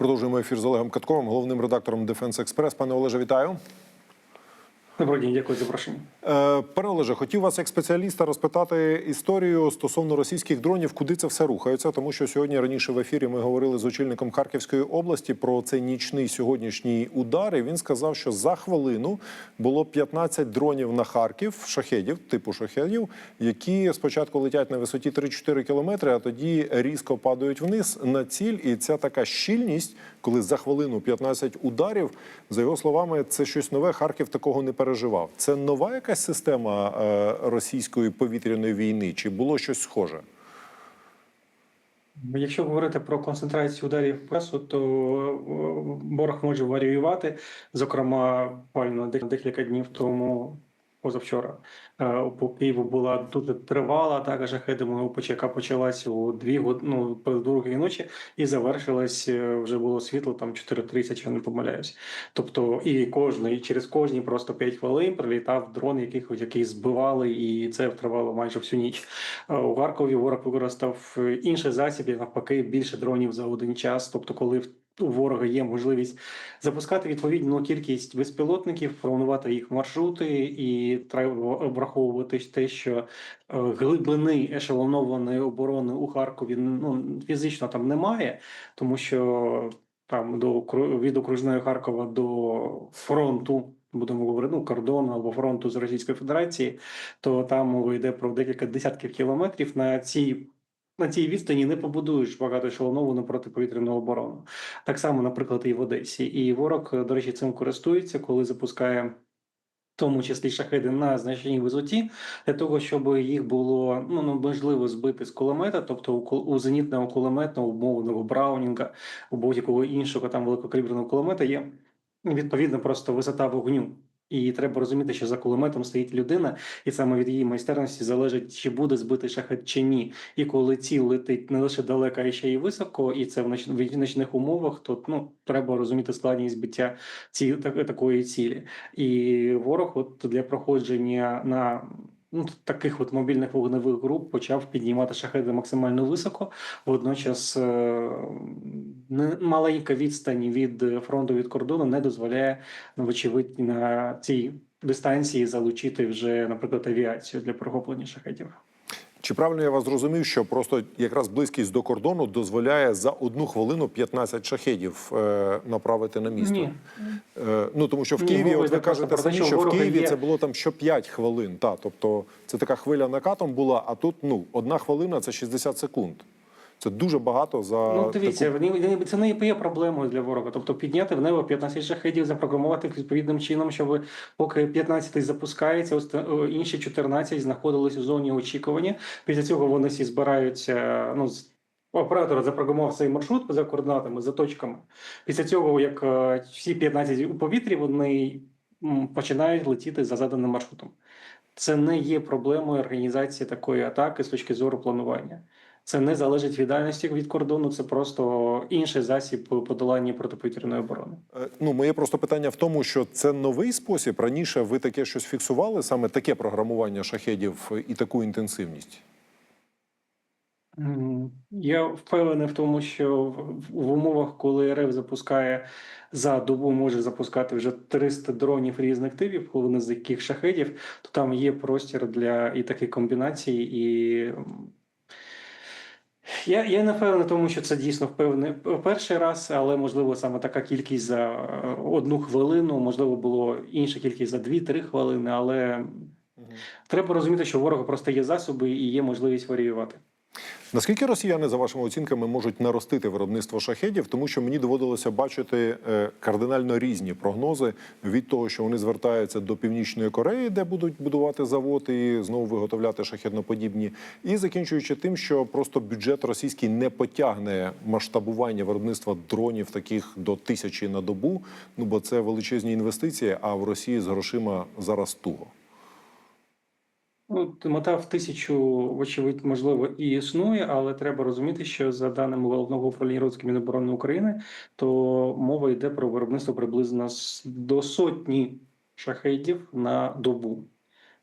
Продовжуємо ефір з Олегом Катковим, головним редактором Дефенс Експрес. Пане Олеже, вітаю. Доброго дня, дякую за запрошення. Е, Пане Олеже, хотів вас як спеціаліста розпитати історію стосовно російських дронів, куди це все рухається, тому що сьогодні раніше в ефірі ми говорили з очільником Харківської області про цей нічний сьогоднішній удар. І він сказав, що за хвилину було 15 дронів на Харків, шахедів, типу шахедів, які спочатку летять на висоті 3-4 кілометри, а тоді різко падають вниз на ціль. І ця така щільність, коли за хвилину 15 ударів, за його словами, це щось нове. Харків такого не переживав. Це нова якась система е, російської повітряної війни, чи було щось схоже? Якщо говорити про концентрацію ударів пресу, то е, ворог може варіювати. Зокрема, буквально декілька днів тому, позавчора, е, по Києву була дуже тривала атака шахедами, яка почалась у дві год- ну, по другій ночі і завершилась е, вже було світло там 4.30, якщо не помиляюсь. Тобто, і кожний через кожні просто 5 хвилин прилітав дрон, яких який збивали, і це тривало майже всю ніч. Е, У Харкові ворог використав інший засіб, і навпаки, більше дронів за один час. Тобто, коли в- у ворога є можливість запускати відповідну кількість безпілотників, планувати їх маршрути, і треба враховувати те, що е, глибини ешелонованої оборони у Харкові ну фізично там немає, тому що там до від окружної Харкова до фронту. Будемо говорити, ну, кордону або фронту з Російської Федерації, то там мова йде про декілька десятків кілометрів. На цій на цій відстані не побудуєш ешелоновану протиповітряну оборону. Так само, наприклад, і в Одесі. І ворог, до речі, цим користується, коли запускає. В тому числі шахеди на значній висоті для того, щоб їх було ну ну, можливо збити з кулемета, тобто у, у зенітного кулемета, умовного браунінга, у будь-якого іншого там великокаліберного кулемета є відповідно просто висота вогню. І треба розуміти, що за кулеметом стоїть людина, і саме від її майстерності залежить, чи буде збитий шахет чи ні. І коли ціл летить не лише далеко, а ще й високо, і це в ночних умовах, то ну треба розуміти складність збиття ці так, такої цілі. І ворог, от для проходження на ну, таких от мобільних вогневих груп почав піднімати шахеди максимально високо. Водночас е, маленька відстань від фронту від кордону не дозволяє ну, вочевидь на цій дистанції залучити вже, наприклад, авіацію для прохоплення шахетів. Чи правильно я вас зрозумів, що просто якраз близькість до кордону дозволяє за одну хвилину 15 шахедів е, направити на місто? Ні. Е, ну тому що в Ні, Києві, от ви кажете самі, що в Києві є- це було там що 5 хвилин. Та тобто це така хвиля накатом була, а тут ну одна хвилина це 60 секунд. Це дуже багато за Ну, дивіться, таку... це не є проблемою для ворога. Тобто підняти в небо 15 шахедів, запрограмувати відповідним чином, щоб поки 15 запускається, інші 14 знаходились у зоні очікування. Після цього вони всі збираються. Ну оператор запрограмував цей маршрут за координатами, за точками. Після цього, як е, всі 15 у повітрі, вони починають летіти за заданим маршрутом. Це не є проблемою організації такої атаки з точки зору планування. Це не залежить від дальності від кордону, це просто інший засіб подолання протиповітряної оборони. Е, Ну, моє просто питання в тому, що це новий спосіб. Раніше ви таке щось фіксували, саме таке програмування шахедів і таку інтенсивність. Я впевнений в тому, що в, умовах, коли РФ запускає за добу, може запускати вже 300 дронів різних типів, половина з яких шахедів, то там є простір для і таких комбінацій, і я, я не впевнений тому, що це дійсно впевнений перший раз, але можливо саме така кількість за е, одну хвилину, можливо, було інша кількість за 2-3 хвилини, але треба розуміти, що ворога просто є засоби і є можливість варіювати. Наскільки росіяни, за вашими оцінками, можуть наростити виробництво шахедів, тому що мені доводилося бачити е, кардинально різні прогнози від того, що вони звертаються до північної Кореї, де будуть будувати завод і знову виготовляти шахедноподібні, і закінчуючи тим, що просто бюджет російський не потягне масштабування виробництва дронів таких до тисячі на добу. Ну бо це величезні інвестиції. А в Росії з грошима зараз туго. Ну, мета в тисячу, вочевидь, можливо, і існує, але треба розуміти, що за даними головного управління розвитку Міноборони України, то мова йде про виробництво приблизно до сотні шахедів на добу.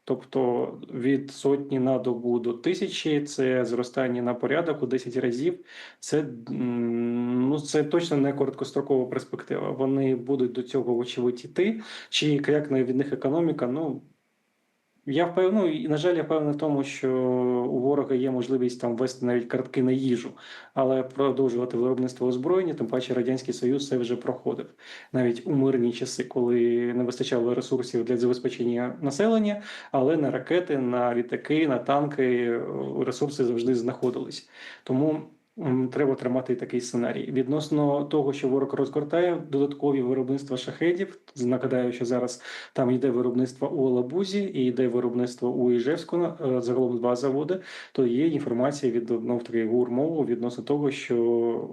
Тобто від сотні на добу до тисячі це зростання на порядок у 10 разів. Це ну це точно не короткострокова перспектива. Вони будуть до цього вочевидь іти. Чи крякне від них економіка? Ну я впевнений, ну, і на жаль, я впевнений в тому, що у ворога є можливість там ввести навіть картки на їжу, але продовжувати виробництво озброєння, тим паче радянський союз це вже проходив навіть у мирні часи, коли не вистачало ресурсів для забезпечення населення, але на ракети, на літаки, на танки е, ресурси завжди знаходились. Тому треба тримати такий сценарій. Відносно того, що ворог розгортає додаткові виробництва шахедів. Нагадаю, що зараз там йде виробництво у Алабузі і йде виробництво у Іжевську, е, загалом два заводи. То є інформація від таки гурмову відносно того, що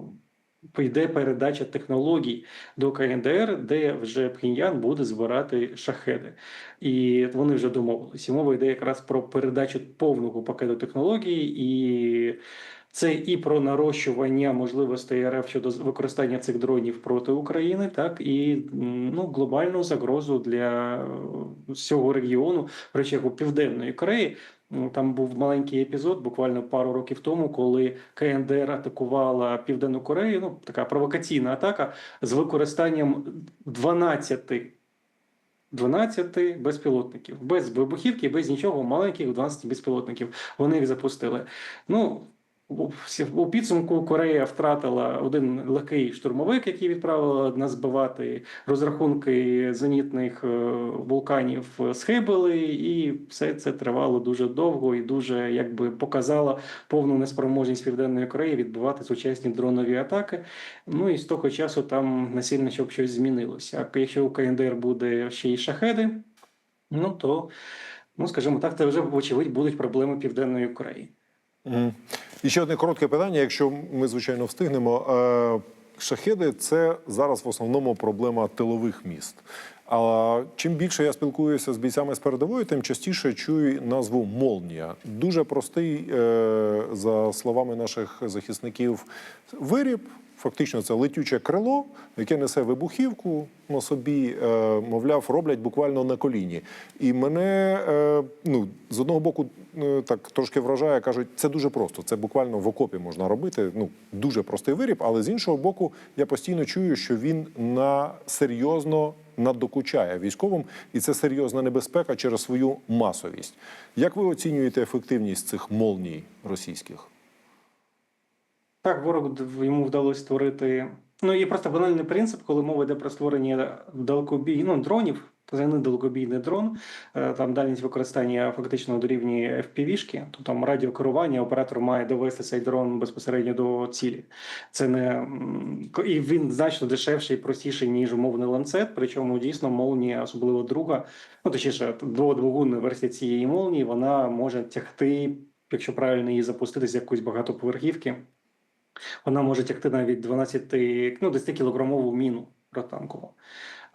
йде передача технологій до КНДР, де вже Пхеньян буде збирати шахеди. І вони вже домовилися. Мова йде якраз про передачу повного пакету технологій, і це і про нарощування можливостей РФ щодо використання цих дронів проти України, так і ну, глобальну загрозу для е, всього регіону, речі, Південної Кореї. Там був маленький епізод, буквально пару років тому, коли КНДР атакувала Південну Корею. Ну така провокаційна атака з використанням 12 12 безпілотників, без вибухівки, без нічого, маленьких 12 безпілотників. Вони їх запустили. Ну у підсумку Корея втратила один легкий штурмовик, який відправила нас збивати розрахунки зенітних е, вулканів схибили, і все це тривало дуже довго і дуже якби показало повну неспроможність Південної Кореї відбивати сучасні дронові атаки. Ну і з того часу там насильно щоб щось змінилося. А якщо у КНДР буде ще й шахеди, ну то, ну скажімо так, це вже вочевидь будуть проблеми Південної Кореї. Мгм. І ще одне коротке питання, якщо ми, звичайно, встигнемо. Е, Шахеди це зараз в основному проблема тилових міст. А чим більше я спілкуюся з бійцями з передової, тим частіше чую назву Молнія. Дуже простий, е, за словами наших захисників, виріб. Фактично, це летюче крило, яке несе вибухівку на собі, е, мовляв, роблять буквально на коліні. І мене е, ну, з одного боку е, так трошки вражає, кажуть, це дуже просто. Це буквально в окопі можна робити. Ну дуже простий виріб, але з іншого боку, я постійно чую, що він на серйозно надокучає військовим, і це серйозна небезпека через свою масовість. Як ви оцінюєте ефективність цих молній російських? Так, ворог йому вдалося створити. Ну і просто банальний принцип, коли мова йде про створення далекобій, ну, дронів, це не далекобійний дрон, е, там дальність використання фактично дорівнює FPV-шки, то там радіокерування, оператор має довести цей дрон безпосередньо до цілі. Це не і він значно дешевший і простіший, ніж умовний ланцет. Причому дійсно молнія, особливо друга, ну точніше, дводвигунна версія цієї молнії, вона може тягти, якщо правильно її запустити з якоїсь багатоповерхівки. Вона може тягти навіть 12, ну 10 кілограмову міну протанкову.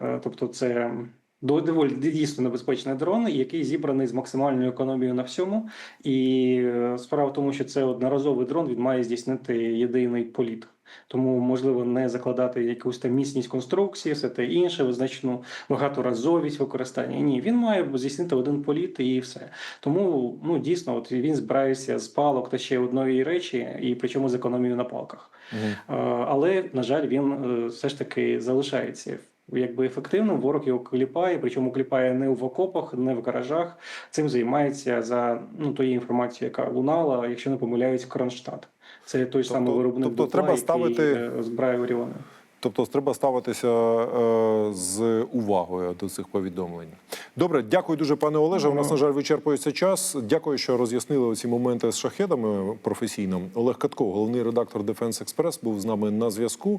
Е, Тобто, це доволі дійсно небезпечний дрон, який зібраний з максимальною економією на всьому. І е, справа в тому, що це одноразовий дрон, він має здійснити єдиний політ. Тому можливо не закладати якусь там міцність конструкції, все те інше, визначну багаторазовість використання. Ні, він має здійснити один політ і все. Тому ну дійсно, от він збирається з палок та ще одної речі, і причому з економією на палках. Е, Але на жаль, він е, все ж таки залишається. Якби ефективним ворог його кліпає, причому кліпає не в окопах, не в гаражах. Цим займається за ну тою інформацією, яка лунала, якщо не помиляюсь, Кронштадт. Це той Тобто- самий виробник тобто дупла, треба ставити- який е, збирає Оріони. Тобто треба ставитися е, з увагою до цих повідомлень. Добре, дякую дуже, пане Олеже. У нас, на жаль, вичерпується час. Дякую, що роз'яснили ці моменти з шахедами професійно. Олег Катко, головний редактор Defense Express, був з нами на зв'язку.